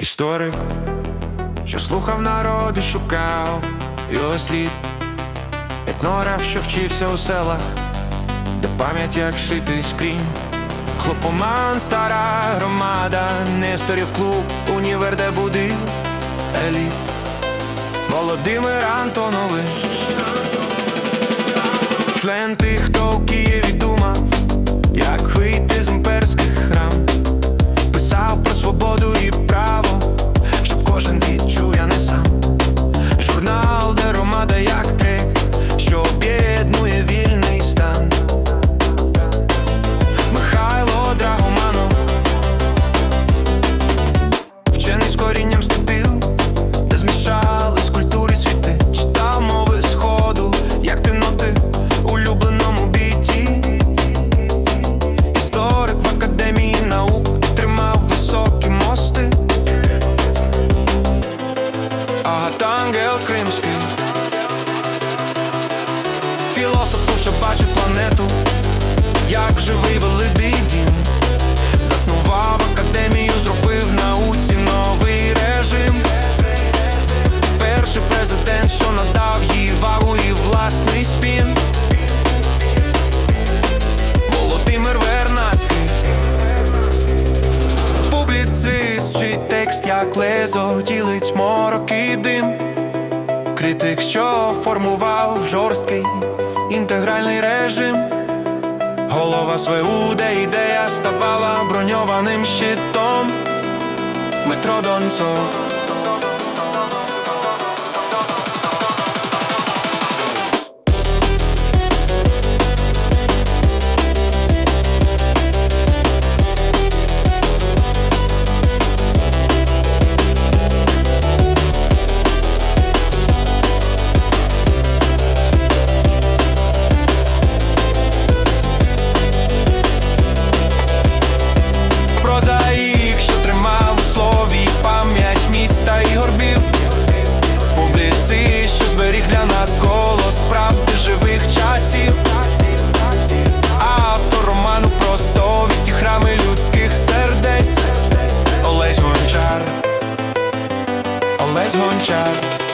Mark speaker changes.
Speaker 1: Історик, що слухав народ і шукав його слід, етнограф, що вчився у селах, де пам'ять як шитий скрінь. Хлопоман, стара громада, Несторів клуб, універ, де будив еліт. Володимир Антонович, член тих, хто у Києві Де як трек, що об'єднує вільний стан. Михайло Драгоманов, вчений з корінням статил, що бачив планету, як живий великий дім. Заснував академію, зробив науці новий режим. Перший президент, що надав їй вагу і власний спін. Володимир Вернацький Публіцист, чий текст як лезо ділить морок і дим Критик, що формував жорсткий інтегральний режим. Голова СВУ, де ідея ставала броньованим щитом. Метро Донцов always haunch out